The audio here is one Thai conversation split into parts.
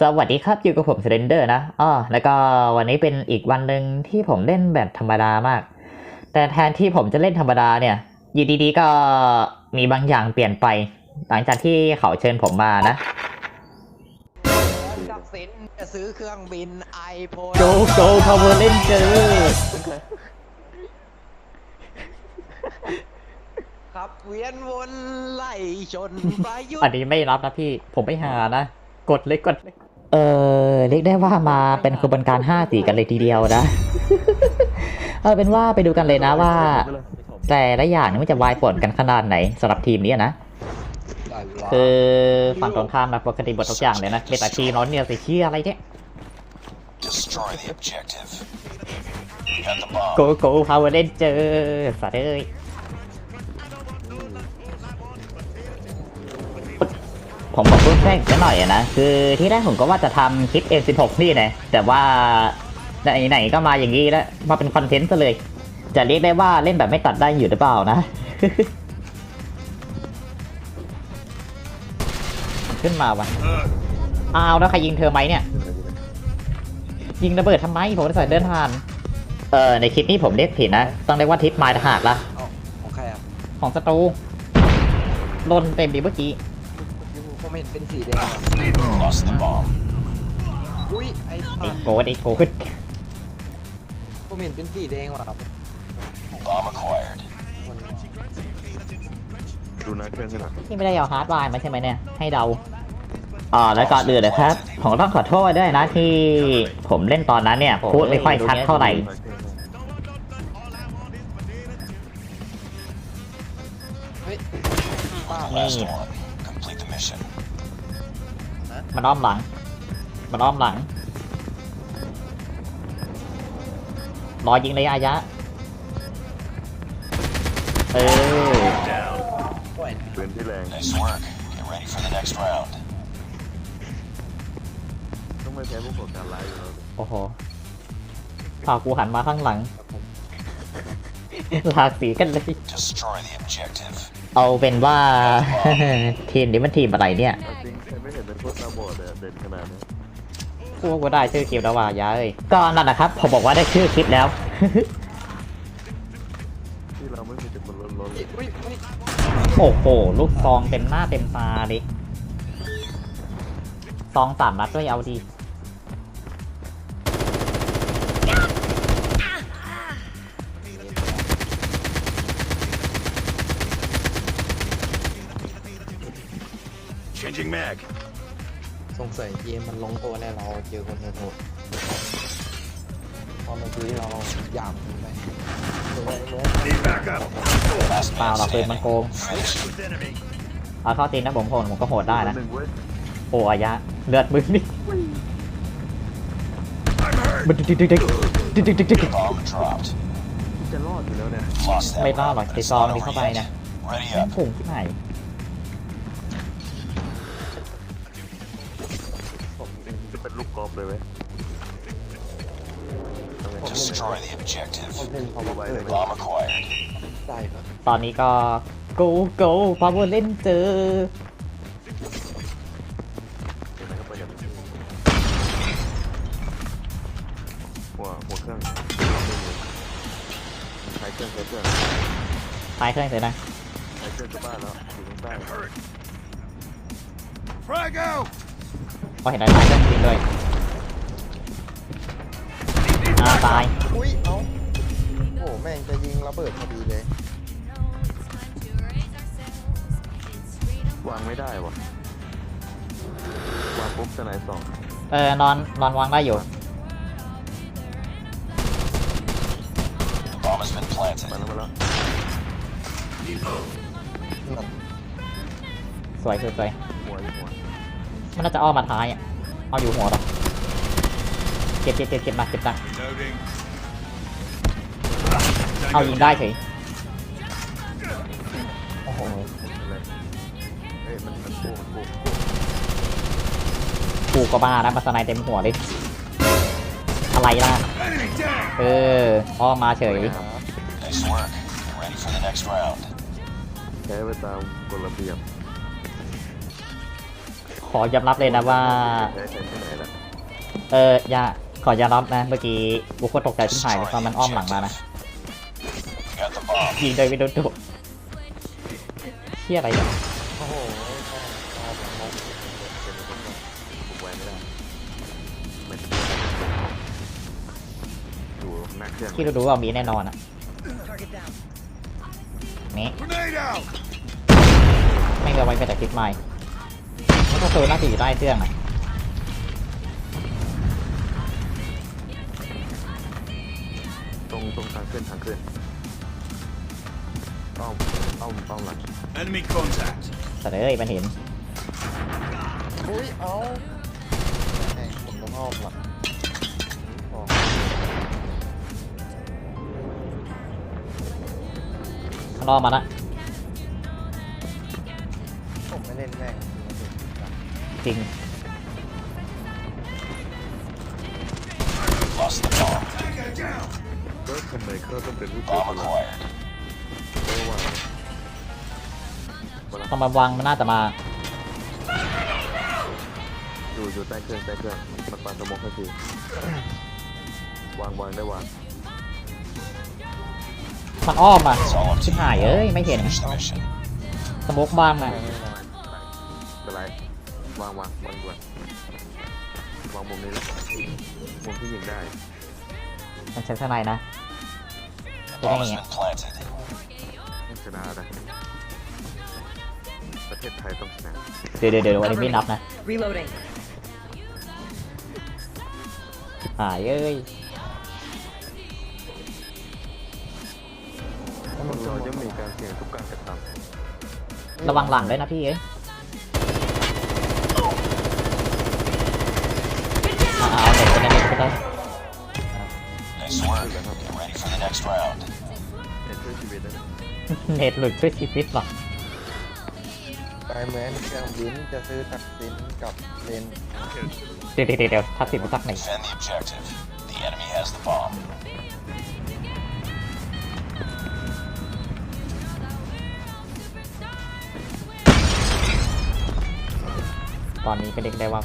สวัสดีครับ อยู่กับผมเซเรนเดอร์นะอ้อแล้วก็วันนี้เป็นอีกวันหนึ่งที่ผมเล่นแบบธรรมดามาก แต่แทนที่ผมจะเล่นธรรมดาเนี่ย อยู่ดีๆก็มีบางอย่างเปลี่ยนไป หลังจากที่เขาเชิญผมมานะทักษิณจะซื้อเครื่องบินไอโฟนโจโจพาวเวอร์เลนเจอร์ขับเวียนวนไล่ชนประยุทอันธ์นี้ไม่รับนะพี่ ผมไม่หานะ กดเลยกดเลยเออเรียกได้ว่ามาเป็นขบวนการห้าสีกันเลยทีเดียวนะ เออเป็นว่าไปดูกันเลยนะว่า แต่ละอย่างนี่มันจะวายป่นกันขนาดไหนสำหรับทีมนี้นะ คือฝั่งตรงข้ามนะปกติบททุกอย่างเลยนะมีแต่ทีมเราเนี่ยสิเชี่ยอะไรเนี่ย Destroy the objective. Got the bomb. โกโก้พาวเวอร์เลนเจอร์สัตว์เอ้ย ผมขอพูดแทรกสักหน่อยอะนะ คือที่แรกผมก็ว่าจะทำคลิป N16 นี่นะ แต่ว่าไหนๆก็มาอย่างนี้แล้ว มาเป็นคอนเทนต์ซะเลย จะเรียกได้ว่าเล่นแบบไม่ตัดได้อยู่หรือเปล่านะ ขึ้นมาวะอ้าวแล้วใครยิงเธอไหมเนี่ย ยิงระเบิดทำไม ผมจะใส่เดินผ่าน เออในคลิปนี้ผมเรียกผิดนะ ต้องเรียกว่าทิปไม้ทหารละเอ้าของใครอะของศัตรูลนเต็มดีเมื่อกี้ ผมเห็นเป็นสีแดงอะ Lost the bomb. อุ้ยไอ้ไอ้สัตว์โกดไอ้โกดผมเห็นเป็นสีแดงว่ะครับ Bomb acquired. ดูนะเครื่องขนาดที่ไม่ได้เอาฮาร์ดไลน์มาใช่ไหมเนี่ย ให้เดาอ่าแล้วก่อนอื่นนะครับ ผมต้องขอโทษด้วยนะที่ผมเล่นตอนนั้นเนี่ย พูดไม่ค่อยชัดเท่าไหร่ เฮ้ยป้า Last one. Complete the mission. มันอ้อมหลัง มันอ้อมหลัง รอยิงเลยอายะ เออปล่อยปืนที่แรง Nice work. Get ready for the next round. ต้องไม่แพ้พวกก่อการร้ายอยู่แล้วโอ้โหพากูหันมาข้างหลัง หลากสีกันเลย Destroy the objective. เอาเป็นว่า ทีมนี้มันทีมอะไรเนี่ยเอาจริงฉันไม่เห็นเป็นพวกตาบอดเลยเด่นขนาดนี้กูว่ากูได้ชื่อคลิปแล้วว่ายาเอ้ยก็นั่นนะครับผมบอกว่าได้ชื่อคลิปแล้ว ที่เราไม่มีแต่คนล้นๆเลยอุ้ยอุ้ยโอ้โห ลูกซองเต็มหน้าเต็มตาดิซองสามนัดด้วยเอาดี mag. สงสัยเกมมันลงตัวแน่เราเจอคนโหดๆพอมันคือที่เราหยาบไปเมื่อเมื่อ Last เปล่า man เราปืนมัน standing. โกง Finish. เอาเข้าตีนนะผมโหนผมก็โหดได้นะหนึ่งเว้ยโอ้อายะ เลือดมึงนี่บึ๊ดดึกดึกดึกดึกดึกดึกดึก Bomb dropped. ที่จะรอดอยู่แล้วเนี่ย Lost that ไม่รอด round, หรอก but ตี it's ซอง not นี่ over เข้าไป yet. นะ Ready แม่ง up. ผงที่ไหน เป็นลูกกอล์ฟเลยเว้ย Destroy the objective. ผมเล่นพอมาเปิด Bomb acquired. ได้ครับตอนนี้ก็ go go power เล่นเจอ เดี๋ยวนะครับไปกันหัวหัวเครื่องใช้เครื่องใช้เครื่องตายเครื่องเสร็จนะ ใช้เครื่องจะบ้านแล้วอยู่ข้างใต้ Frag out. พอเห็นได้ตายเครื่องจริงด้วย ตาย อุ้ยเอ้าโอ้แม่งจะยิงระเบิดพอดีเลย วางไม่ได้วะวางปุ๊บจะไหนสองเออนอนนอนวางได้อยู่ The bomb has been มา planted. แล้วมาแล้วสวยสวยสวยหัวอยู่หัวมันน่าจะอ้อมมาท้ายอะเอาอยู่หัวหรอ เก็บเก็บเก็บเก็บมาเก็บตังเอายิงได้เฉยโอ้โหอะไรเฮ้ยมันมันโผล่มันโผล่กูก็บ้านะมาสไนเต็มหัวเลยอะไรล่ะเอออ้อมมาเฉย Nice work. Get ready for the next round. ใช้ไปตามกฎระเบียบอยอมรับเลยนะว่าได้ใช้ที่ไหนล่ะเอออย่า ขอยอมรับนะ เมื่อกี้บุคคลตกใจที่หายเลยตอนมันอ้อมหลังมานะยิงโดยไม่โดนตัวเที่ยอะไรเนี่ยโอ้โหพอผมมองเป็นคนก็บุกไว้ไม่ได้ไม่ได้อยู่หน้าเรื่องที่รู้ๆว่ามีแน่นอนอะนี่ไม่เอาไว้ไปแต่คลิปใหม่แล้วก็ตัวน่าจะอยู่ใต้เครื่องอะ รงตรงทางขึ้นทางขึ้นอ้อมอ้อมอ้อมหลัง Enemy contact. แต่เอ้ยมันเห็นอุ้ยเอาแม่งผมต้องอ้อมหลังอ๋อข้างนอกมาละผมไม่เล่นแม่งจริง Lost the bomb. ก็ทำไมเขาต้องเป็นผู้เชี่ยว Bomb ชาญ acquired. เพราะว่าต้องมาวางมันน่าจะมาอยู่อยู่ใต้เครื่องใต้เครื่องมันปาสมองทันทีวางวางได้วางมันอ้อมมา It's all up ชิ to บ you. หายเอ้ยไม่เห็น Finish the mission. สโมกบ้างอะเป็นไรวางวางวางด่วนวางมุมนี้เลยมุมที่ยิงได้มันใช้ข้างในนะ The bomb has been planted. ต้องชนะนะประเทศไทยต้องชนะเดี๋ยวเดี๋ยวเดี๋ยววันนี้ไม่นับนะ Reloading. หายเอ้ยเราจะมีการเสี่ยงทุกการกระทระวังหลังด้วยนะพี่เอ้ยอ่าเอาเด็กคนนั้นก็ได้ Nice work. Get ready for the next round. ำเห็นช่วยชีวิตนะเน็ตหลุดช่วยชีวิตหรอไปเหมือนเครื่องบินจะซื้อตักสินกับเลนเดี๋ยวเดี๋ยวเดี๋ยวทักสินมาสักหนึ่ง Defend the objective. The enemy has the bomb. ตอนนี้ก็เด็กได้ว่า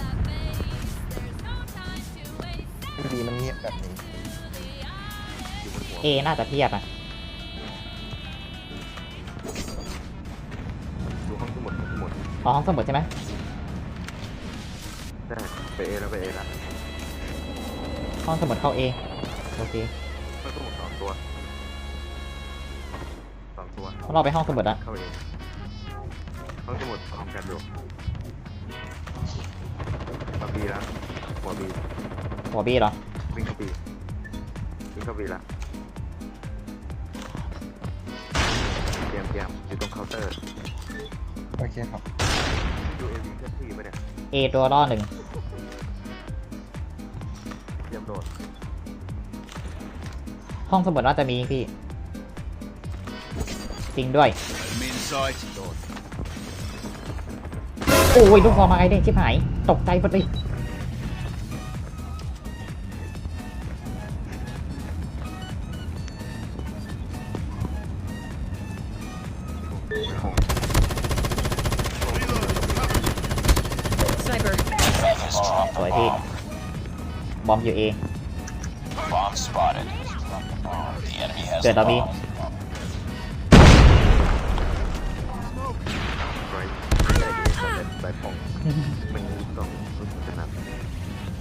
ดีมันเงียบแบบนี้ อยู่บนหัว เอน่าจะเทียบอะ องสมุดอ๋อห้องสมุดใช่ไหมได้ไปเอแล้วไปเอแล้วห้องสมุดเข้าเอโอเคห้องสมุดสองตัวสองตัวเราไปห้องสมุดอะเข้าเอห้องสมุดพร้อมกันดูมาบีแล้วหัวบีหัวบี้เหรอวิ่งเข้าบีวิ่งเข้าบีแล้วเตรียมเตรียมอยู่ตรงเคาน์เตอร์ โอเคครับ ดูเอวีเคลื่อนที่ไหมเนี่ยเอตัวล่อหนึ่งเตรียมโดดห้องสมุดน่าจะมีพี่ จริงด้วย Enemy in sight. โดดโอ้ยลูกฟองมาไอเด้งชิบหาย ตกใจหมดเลย Sniper. Has dropped ส the วยพี่ bomb. บอมอยู่เอ Bomb spotted. The enemy has Good, the Abby. bomb. ไรได้เอคอนเนตใส่ปองมันต้องรู้สึกขนาด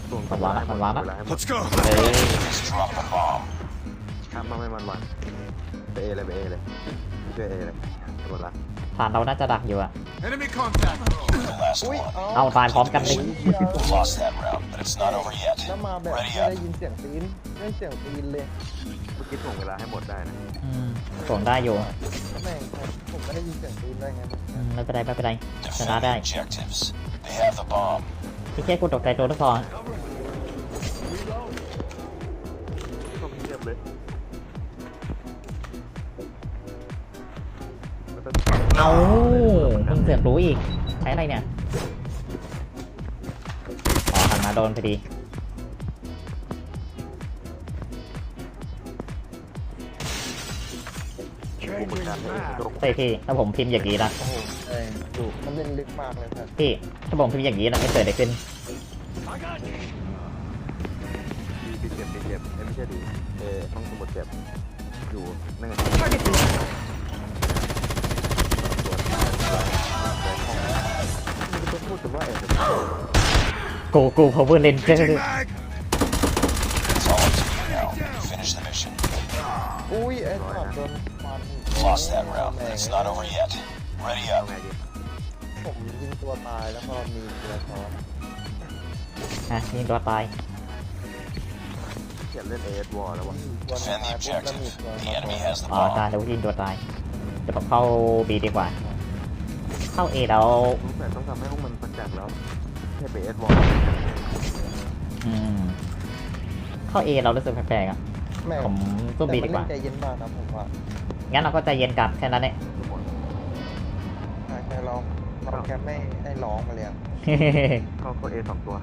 ช่วงมันวางละมันวางละเวลาให้หมด Let's go. เอ้ย Has dropped the bomb. ข้ามมาไม่มันวางไปเอเลยไปเอเลยช่วยเอเลยหมดละ ฐานเราน่าจะดักอยู่อะ Enemy contact. The last อุ้ย one. เอาเอาตายพร้อมกันเลย Lost that round, but it's not over yet. แล้วมาแบบไม่ Ready ได้ up. ยินเสียงตีนไม่ได้เสียงตีนเลยเมื่อกี้ถ่วงเวลาให้หมดได้นะอืมส่งได้อยู่แม่งผมไม่ได้ยินเสียงตีนได้ไงอืมไม่เป็นไรไม่เป็นไรชนะ Defend ได้ the objectives. They have the bomb. พี่แค่กูตกใจตัวทุกฟอ เอามึงเสือกรู้อีก ใช้อะไรเนี่ย อ๋อหันมาโดนพอดีอุปการให้เอโดใช่พี่ถ้าผมพิมพ์อย่างนี้นะเออยู่มันเล่นลึกมากเลยครับพี่ถ้าผมพิมพ์อย่างนี้นะไม่เกิดอะไรขึ้นดีเจ็บดีเจ็บเอ้ยไม่ใช่ดีเออห้องสมุดเจ็บอยู่นั่นไง Target is โกโก้พาวเวอร์เลนเจอร์ It's all up to you now. Finish the mission. อุ้ยไอ้สัตว์โดนฟัน Lost that round, but it's not over yet. Ready เอา up. ไงดีผมยิงตัวตายแล้วก็มีเรือซ้อนฮะยิงตัวตาย เขียนเล่นเอสวอลแล้ววะตัว Defend ตาย the ปุ๊บแล้วมี objective. ตัว The enemy has the อ๋อตาย bomb. แล้วยิงตัวตายเดี๋ยวผมเข้าบีดีกว่า เข้าเอแล้วสงสัยต้องทำให้ห้องมันประจักษ์แล้ว ให้ไปเอสวอลอืมเข้าเอเรารู้สึกแปลกๆอะ แม่ผมสู้บีดีกว่า แต่มันเล่นใจเย็นมากนะผมว่างั้นเราก็ใจเย็นกลับแค่นั้นเองใช่แค่เราเราแค่ไม่ให้ร้องมาเลยอะเข้าเข้าเอสองตัว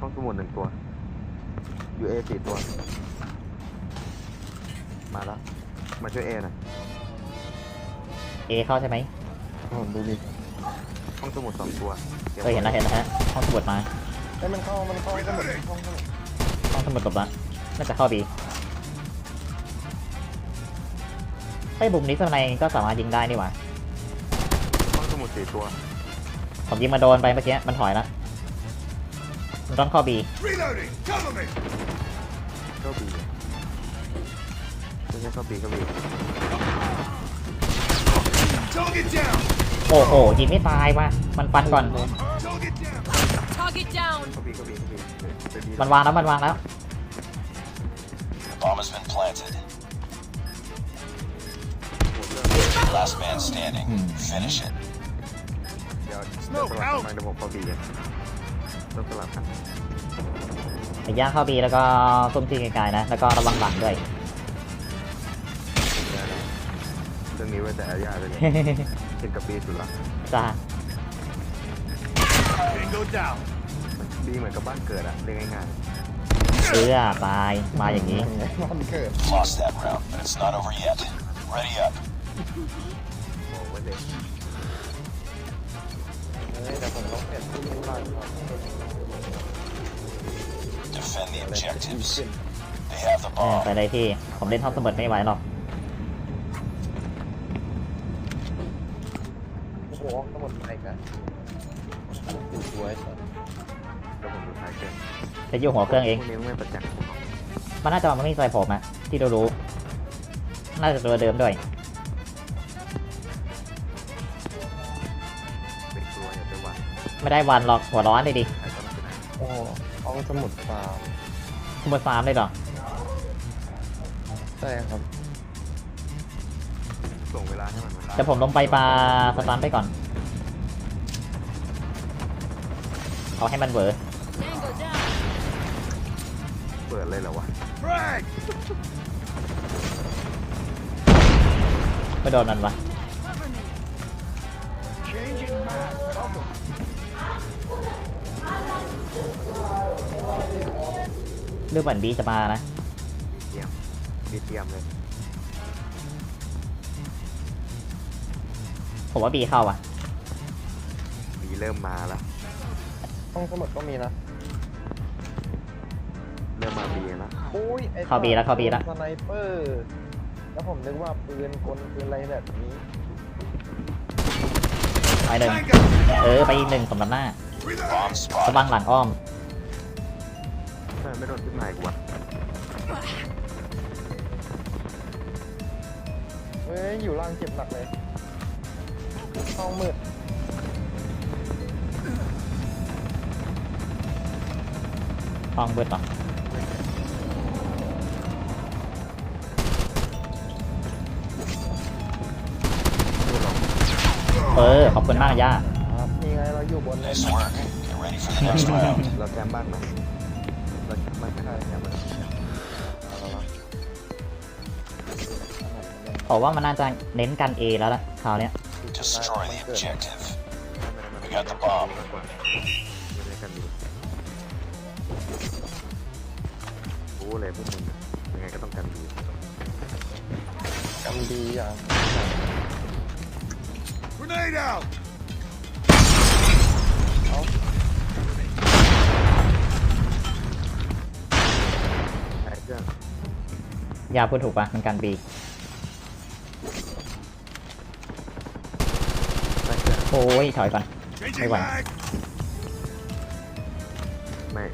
ห้องสมุดหนึ่งตัวอยู่เอสี่ตัว มาแล้วมาช่วยเอหน่อยเอเข้าใช่ไหม ผมดูดิห้องสมุดสองตัวเออเห็นแล้วเห็นแล้วฮะห้องสมุดมาไอ้ยมันเข้ามันเข้าก็หมดห้องก็หมดห้องสมุดจบละน่าจะเข้าบีไอ้บุมนี้สไนก็สามารถยิงได้นี่หว่าห้องสมุดสี่ตัวผมยิงมาโดนไปเมื่อกี้มันถอยแล้วมันต้องเข้าบี Reloading! Cover me! ก็บีไม่ใช่ก็บีก็บี Target down! โอ้โหยิงไม่ตายว่ะมันฟันก่อน Target down! Target down. ก็บีก็บีก็บีไปบีมันวางแล้วมันวางแล้ว The bomb has been planted. Last man standing. Finish it. เดี๋ยวเดี๋ยวสลับกันเดี๋ยวผมเข้าบีกันต้องสลับกันไอ้ย่างเข้าบีแล้วก็ซุ่มที่ไกลๆนะ แล้วก็ระวังหลังด้วย ได้แล้วเรื่องนี้ไว้แต่อาญาเลยเห็นกับบีสุดละจ้า Bingo down! บีเหมือนกับบ้านเกิดอะเรียกง่ายเอื้อตายมาอย่างนี้ มันเกิด Lost that round, but it's not over yet. Ready up. ๆบอกไว้เลยเฮ้ยแต่ผมต้องเปลี่ยนที่บ้านก่อน Defend the objectives. They have the เออ bomb. ไปเลยพี่ ผมเล่นห้องสมุดไม่ไหวหรอก โอ้โหทั้งหมดไปกันดหัวไอ้สัตว์แล้วผมดูท้ายเกมจะอยู่หัวเครื่องเอง พวกนี้ไม่ประจักษ์มันน่าจะมันไม่ใส่ผมอะที่เรารู้ น่าจะตัวเดิมด้วย เป็นตัวอย่าไปหวั่นไม่ได้วันหรอกหัวร้อนเลยดิใครก็ไม่เป็นไรโอ้โหห้องสมุดฟาร์มสมุดสามเลยเหรอ ใช่ครับ ส่งเวลาให้มันมันเดี๋ยวผมลงไปปลาสตันไปก่อน เอาให้มันเวอร์ Tango down. เปิดเลยเหรอวะ Frag! ไม่โดนมันวะ Cover me. Changing map. Cover. เรื่องเหมือนบีจะมานะเตรียมบีเตรียมเลย ผมว่าบีเข้าอะบีเริ่มมาแล้วห้องสมุดก็มีนะเริ่มมาบีแล้วอุ้ยไอ้เข้าบีแล้วเข้าบีแล้วสไนเปอร์แล้วผมนึกว่าปืนกลปืนอะไรแบบนี้ไปหนึ่ง Tango! เออไปอีกหนึ่งสำหรับหน้า Bomb สะบัง spotted. หลังอ้อมทำไมไม่โดนขึ้นมาอีกวะเฮ้ยอยู่ล่างเจ็บหนักเลย ห้องมืดห้องเบิดหรอเออขอบคุณมากย่าครับนี่ไงเราอยู่บนเลย Nice work. Get ready for the next round. เราแคมป์บ้างไหมเราแคมป์บ้างไม่ได้แคมป์บ้างเอาละผมว่ามันน่าจะเน้นกัน A แล้วล่ะคราวเนี้ย Destroy the objective. ไม่ได้ We got the bomb. มากกว่าไม่ได้กันดีรู้เลยพวกมึงยังไงก็ต้องกันดีทำดีอย่าง Grenade out! ใช้เครื่องยาพูดถูกปะมันการบี โอ้ยถอยก่อน Changing Hey, one. mag! ไม่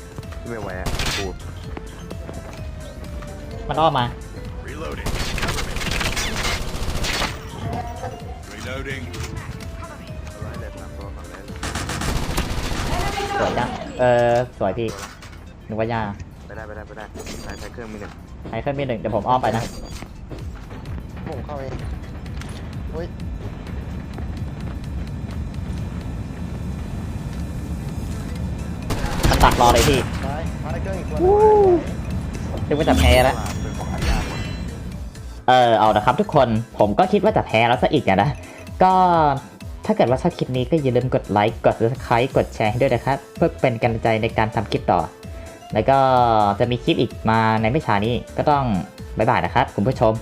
ที่ไม่ไหวอะปูมันอ้อมมา Reloading. Reloading. ร้อยเลยสามตัวฝั่งนั้นสวยจัง เออสวยพี่นึกว่ายาไปได้ไปได้ไปได้ใช้ใช้เครื่องมีหนึ่งไอ้เครื่องมีหนึ่งเดี๋ยวผมอ้อมไปนะ ผมเข้าเอง รอเลยพี่ซ้ายซ้ายเครื่องอีกตัวหวู้นึงนึกว่าจะแพ้แล้วเป็นของอาญาหมดเออเอาละครับทุกคน ผมก็คิดว่าจะแพ้แล้วซะอีกอะนะ ก็ถ้าเกิดว่าชอบคลิปนี้ก็อย่าลืมกดไลค์ กด subscribe กดแชร์ให้ด้วยนะครับ เพื่อเป็นกำลังใจในการทำคลิปต่อ แล้วก็จะมีคลิปอีกมาในไม่ช้านี้ ก็ต้องบ๊ายบายนะครับคุณผู้ชม